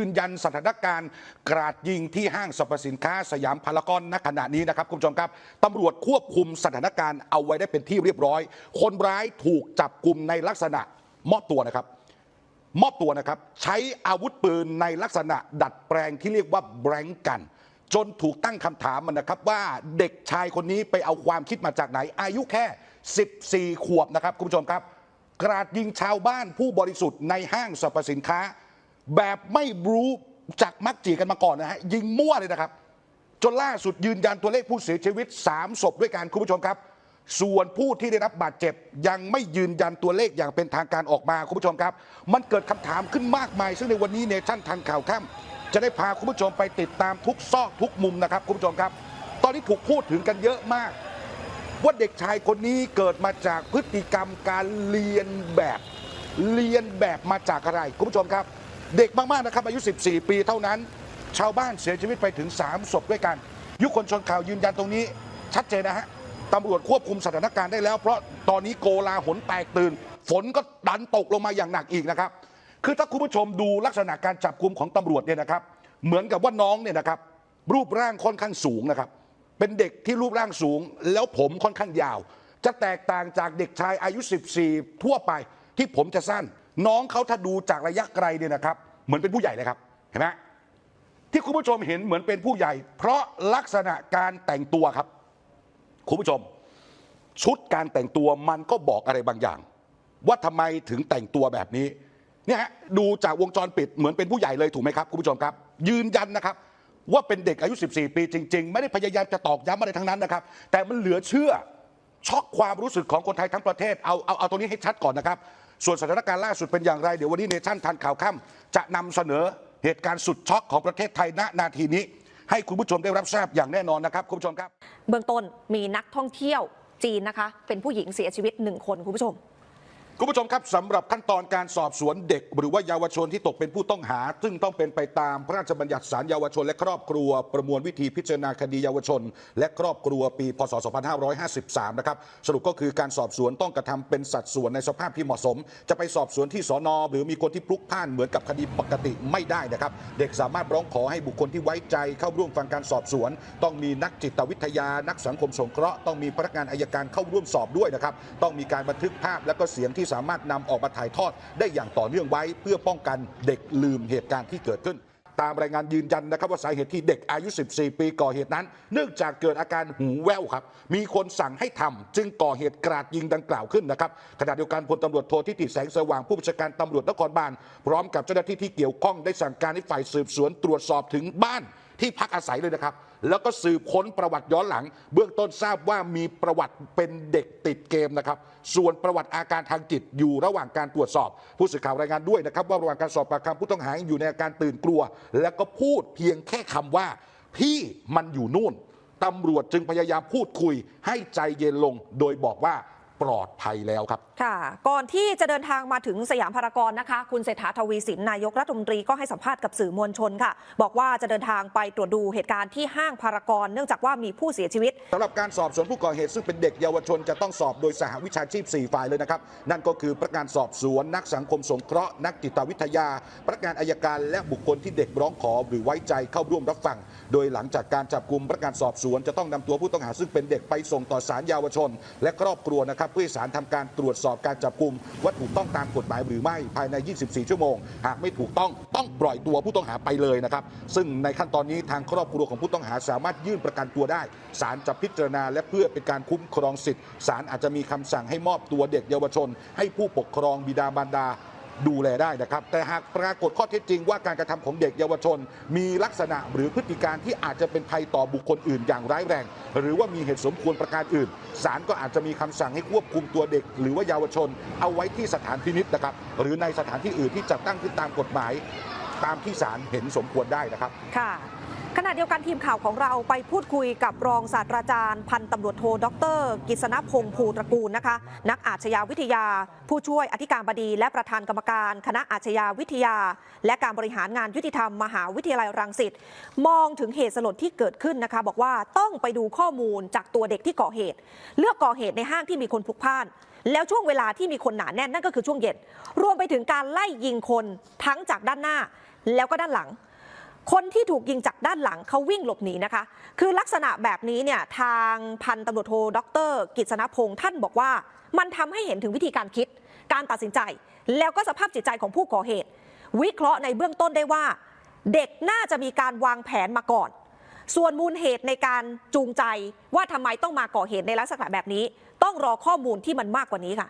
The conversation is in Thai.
ยืนยันสถานการณ์กราดยิงที่ห้างสรรพสินค้าสยามพารากอนณขณะนี้นะครับ คุณผู้ชมครับตำรวจควบคุมสถานการณ์เอาไว้ได้เป็นที่เรียบร้อย คนร้ายถูกจับกลุ่มในลักษณะมอบตัวนะครับ มอบตัวนะครับ ใช้อาวุธปืนในลักษณะดัดแปลงที่เรียกว่าแบงกัน จนถูกตั้งคำถามมันนะครับว่าเด็กชายคนนี้ไปเอาความคิดมาจากไหน อายุแค่ 14 ขวบนะครับคุณผู้ชมครับ กราดยิงชาวบ้านผู้บริสุทธิ์ในห้างสรรพสินค้า แบบไม่รู้จักมักจีกันมาก่อนนะฮะยิงมั่วเลยนะครับ จนล่าสุดยืนยันตัวเลขผู้เสียชีวิต 3 ศพด้วยกันคุณผู้ชมครับ ส่วนผู้ที่ได้รับบาดเจ็บ ยังไม่ยืนยันตัวเลขอย่างเป็นทางการออกมาคุณผู้ชมครับ มันเกิดคำถามขึ้นมากมาย ซึ่งในวันนี้เนชั่นทันข่าวค่ำจะได้พาคุณผู้ชมไปติดตามทุกซอกทุกมุมนะครับคุณผู้ชมครับ ตอนนี้ถูกพูดถึงกันเยอะมากว่าเด็กชายคนนี้เกิดมาจากพฤติกรรมการเรียนแบบ เรียนแบบมาจากอะไรคุณผู้ชมครับ เด็กมาก ๆ นะครับ อายุ 14 ปีเท่านั้น ชาวบ้านเสียชีวิตไปถึง 3 ศพด้วยกัน ยุคคนชนข่าวยืนยันตรงนี้ ชัดเจนนะฮะตำรวจควบคุมสถานการณ์ได้แล้ว เพราะตอนนี้โกลาหลแตกตื่น ฝนก็ดันตกลงมาอย่างหนักอีกนะครับ คือถ้าคุณผู้ชมดูลักษณะการจับกลุ่มของตำรวจเนี่ยนะครับ เหมือนกับว่าน้องเนี่ยนะครับ รูปร่างค่อนข้างสูงนะครับ เป็นเด็กที่รูปร่างสูง แล้วผมค่อนข้างยาว จะแตกต่างจากเด็กชายอายุ 14 ทั่วไปที่ผมจะสั้น น้องเขาถ้าดูจากระยะไกลเนี่ยนะครับ เหมือนเป็นผู้ใหญ่เลยครับเห็นไหมที่คุณผู้ชมเห็นเหมือนเป็นผู้ใหญ่ เพราะลักษณะการแต่งตัวครับ คุณผู้ชม ชุดการแต่งตัวมันก็บอกอะไรบางอย่าง ว่าทำไมถึงแต่งตัวแบบนี้เนี่ยฮะดูจากวงจรปิดเหมือนเป็นผู้ใหญ่เลยถูกไหมครับคุณผู้ชมครับ ยืนยันนะครับ ว่าเป็นเด็กอายุ 14 ปีจริง ๆ ไม่ได้พยายามจะตอกย้ำอะไรทั้งนั้นนะครับ แต่มันเหลือเชื่อช็อกความรู้สึกของคนไทยทั้งประเทศเอาเอาเอาตรงนี้ให้ชัดก่อนนะครับ ส่วนสถานการณ์ล่าสุดเป็นอย่างไร เดี๋ยววันนี้เนชั่นทันข่าวค่ำจะนำเสนอเหตุการณ์สุดช็อกของประเทศไทยณนาทีนี้ ให้คุณผู้ชมได้รับทราบอย่างแน่นอนนะครับคุณผู้ชมครับ เบื้องต้นมีนักท่องเที่ยวจีนนะคะ เป็นผู้หญิงเสียชีวิตหนึ่งคนคุณผู้ชม คุณผู้ชมครับสำหรับขั้นตอนการสอบสวนเด็ก หรือว่าเยาวชนที่ตกเป็นผู้ต้องหา ซึ่งต้องเป็นไปตามพระราชบัญญัติศาลเยาวชนและครอบครัวประมวลวิธีพิจารณาคดีเยาวชน และครอบครัวปีพศ 2553 นะครับสรุปก็คือการสอบสวนต้องกระทำเป็นสัดส่วนในสภาพที่เหมาะสม จะไปสอบสวนที่สอนอหรือมีคนที่พลุกพล่านเหมือนกับคดีปกติไม่ได้นะครับ เด็กสามารถร้องขอให้บุคคลที่ไว้ใจ เข้าร่วมฟังการสอบสวน ต้องมีนักจิตวิทยานักสังคมสงเคราะห์ต้องมีพนักงานอายการเข้าร่วมสอบด้วยนะครับต้องมีการบันทึกภาพและก็เสียงที่สามารถนำออกมาถ่ายทอดได้อย่างต่อเนื่องไว้ เพื่อป้องกันเด็กลืมเหตุการณ์ที่เกิดขึ้นตามรายงานยืนยันนะครับว่าสาเหตุที่เด็กอายุ 14 ปีก่อเหตุนั้น เนื่องจากเกิดอาการหูแว่วครับ มีคนสั่งให้ทำจึงก่อเหตุกราดยิงดังกล่าวขึ้นนะครับขณะเดียวกันพลตำรวจโททิติดแสงสว่างผู้บัญชาการตำรวจนครบาลพร้อมกับเจ้าหน้าที่ที่เกี่ยวข้องได้สั่งการให้ฝ่ายสืบสวนตรวจสอบถึงบ้านที่พักอาศัยเลยนะครับ แล้วก็สืบค้นประวัติย้อนหลัง เบื้องต้นทราบว่ามีประวัติเป็นเด็กติดเกมนะครับ ส่วนประวัติอาการทางจิตอยู่ระหว่างการตรวจสอบ ผู้สื่อข่าวรายงานด้วยนะครับ ว่าระหว่างการสอบปากคำผู้ต้องหาอยู่ในอาการตื่นกลัว แล้วก็พูดเพียงแค่คำว่า พี่มันอยู่นู่นตำรวจจึงพยายามพูดคุยให้ใจเย็นลง โดยบอกว่า ปลอดภัยแล้วครับ ค่ะ ก่อนที่จะเดินทางมาถึงสยามพารากอนนะคะ คุณเศรษฐาทวีสินนายกรัฐมนตรีก็ให้สัมภาษณ์กับสื่อมวลชนค่ะ บอกว่าจะเดินทางไปตรวจดูเหตุการณ์ที่ห้างพารากอนเนื่องจากว่ามีผู้เสียชีวิตสำหรับการสอบสวนผู้ก่อเหตุซึ่งเป็นเด็กเยาวชนจะต้องสอบโดยสหวิชาชีพ 4 ฝ่ายเลยนะครับ นั่นก็คือพนักงานสอบสวนนักสังคมสงเคราะห์นักจิตวิทยาพนักงานอายการและบุคคลที่เด็กร้องขอหรือไว้ใจเข้าร่วมรับฟังโดยหลังจากการจับกลุ่มพนักงานสอบสวนจะต้องนำตัวผู้ต้องหาซึ่งเป็นเด็กไปส่งต่อศาลเยาวชน และครอบครัวนะครับเพื่อสารทำการตรวจสอบการจับกลุ่มว่าถูกต้องตามกฎหมายหรือไม่ภายใน 24 ชั่วโมง หากไม่ถูกต้องต้องปล่อยตัวผู้ต้องหาไปเลยนะครับ ซึ่งในขั้นตอนนี้ทางครอบครัวของผู้ต้องหาสามารถยื่นประกันตัวได้ศาลจะพิจารณาและเพื่อเป็นการคุ้มครองสิทธิ์ศาลอาจจะมีคำสั่งให้มอบตัวเด็กเยาวชน ให้ผู้ปกครองบิดามารดา ดูแลได้นะครับ แต่หากปรากฏข้อเท็จจริงว่าการกระทำของเด็กเยาวชน มีลักษณะหรือพฤติการที่อาจจะเป็นภัยต่อบุคคลอื่นอย่างร้ายแรง หรือว่ามีเหตุสมควรประการอื่นศาลก็อาจจะมีคำสั่งให้ควบคุมตัวเด็ก หรือว่าเยาวชน เอาไว้ที่สถานพินิษนะครับ หรือในสถานที่อื่นที่จัดตั้งขึ้นตามกฎหมาย ตามที่ศาลเห็นสมควรได้นะครับค่ะ ขณะเดียวกันทีมข่าวของเราไปพูดคุยกับรองศาสตราจารย์ พันตำรวจโทดร กิษณพงษ์ภูตระกูลนะคะ นักอาชญาวิทยา ผู้ช่วยอธิการบดี และประธานกรรมการ คณะอาชญาวิทยา และการบริหารงานยุติธรรมมหาวิทยาลัยรังสิตมองถึงเหตุสลดที่เกิดขึ้นนะคะ บอกว่าต้องไปดูข้อมูลจากตัวเด็กที่ก่อเหตุ เลือกก่อเหตุในห้างที่มีคนพลุกพล่านแล้วช่วงเวลาที่มีคนหนาแน่นนั่นก็คือช่วงเย็น รวมไปถึงการไล่ยิงคนทั้งจากด้านหน้า แล้วก็ด้านหลัง คนที่ถูกยิงจากด้านหลังเขาวิ่งหลบหนีนะคะ คือลักษณะแบบนี้เนี่ยทางพันตำรวจโทดรกิษณพงษ์ท่านบอกว่ามันทำให้เห็นถึงวิธีการคิด การตัดสินใจ แล้วก็สภาพจิตใจของผู้ก่อเหตุ วิเคราะห์ในเบื้องต้นได้ว่า เด็กน่าจะมีการวางแผนมาก่อน ส่วนมูลเหตุในการจูงใจว่าทำไมต้องมาก่อเหตุในลักษณะแบบนี้ ต้องรอข้อมูลที่มันมากกว่านี้ค่ะ